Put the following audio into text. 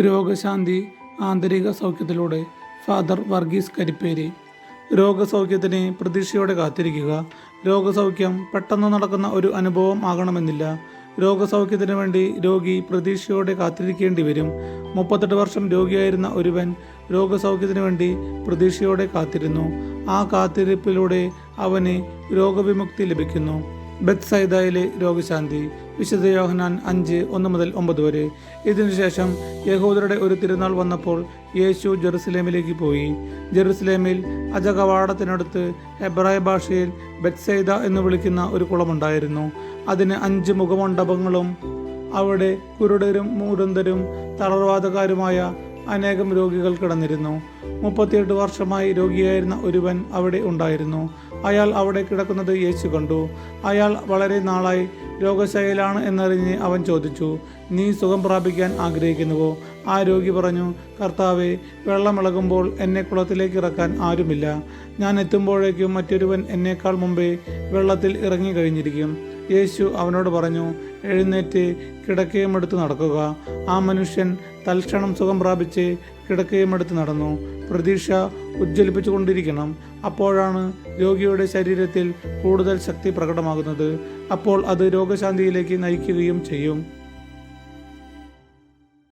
രോഗശാന്തി ആന്തരിക സൗഖ്യത്തിലൂടെ ഫാദർ വർഗീസ് കരിപ്പേരി. രോഗസൗഖ്യത്തിന് പ്രതീക്ഷയോടെ കാത്തിരിക്കുക. രോഗസൗഖ്യം പെട്ടെന്ന് നടക്കുന്ന ഒരു അനുഭവം ആകണമെന്നില്ല. രോഗസൗഖ്യത്തിന് വേണ്ടി രോഗി പ്രതീക്ഷയോടെ കാത്തിരിക്കേണ്ടി വരും. മുപ്പത്തെട്ട് വർഷം രോഗിയായിരുന്ന ഒരുവൻ രോഗസൗഖ്യത്തിന് വേണ്ടി പ്രതീക്ഷയോടെ കാത്തിരുന്നു. ആ കാത്തിരിപ്പിലൂടെ അവന് രോഗവിമുക്തി ലഭിക്കുന്നു. ബെത്സൈദയിലെ രോഗശാന്തി. വിശുദ്ധ യോഹനാൻ അഞ്ച് ഒന്ന് മുതൽ ഒമ്പത് വരെ. ഇതിനുശേഷം യഹൂദരുടെ ഒരു തിരുനാൾ വന്നപ്പോൾ യേശു ജെറുസലേമിലേക്ക് പോയി. ജെറുസലേമിൽ അജകവാടത്തിനടുത്ത് എബ്രായ ഭാഷയിൽ ബെത്സൈദ എന്ന് വിളിക്കുന്ന ഒരു കുളമുണ്ടായിരുന്നു. അതിന് അഞ്ച് മുഖമണ്ഡപങ്ങളും അവിടെ കുരുടരും മൂടന്തരും തളർവാദക്കാരുമായ അനേകം രോഗികൾ കിടന്നിരുന്നു. മുപ്പത്തിയെട്ട് വർഷമായി രോഗിയായിരുന്ന ഒരുവൻ അവിടെ ഉണ്ടായിരുന്നു. അയാൾ അവിടെ കിടക്കുന്നത് യേശു കണ്ടു. അയാൾ വളരെ നാളായി രോഗശൈലാണ് എന്നറിഞ്ഞ് അവൻ ചോദിച്ചു നീ സുഖം പ്രാപിക്കാൻ ആഗ്രഹിക്കുന്നുവോ? ആ രോഗി പറഞ്ഞു കർത്താവെ വെള്ളമിളകുമ്പോൾ എന്നെ കുളത്തിലേക്ക് ഇറക്കാൻ ആരുമില്ല. ഞാൻ എത്തുമ്പോഴേക്കും മറ്റൊരുവൻ എന്നേക്കാൾ മുമ്പേ വെള്ളത്തിൽ ഇറങ്ങി കഴിഞ്ഞിരിക്കും. യേശു അവനോട് പറഞ്ഞു എഴുന്നേറ്റ് കിടക്കയും എടുത്ത് നടക്കുക. ആ മനുഷ്യൻ തൽക്ഷണം സുഖം പ്രാപിച്ച് കിടക്കുകയും എടുത്ത് നടന്നു. പ്രതീക്ഷ ഉജ്ജ്വലിപ്പിച്ചുകൊണ്ടിരിക്കണം. അപ്പോഴാണ് രോഗിയുടെ ശരീരത്തിൽ കൂടുതൽ ശക്തി പ്രകടമാകുന്നത്. അപ്പോൾ അത് രോഗശാന്തിയിലേക്ക് നയിക്കുകയും ചെയ്യും.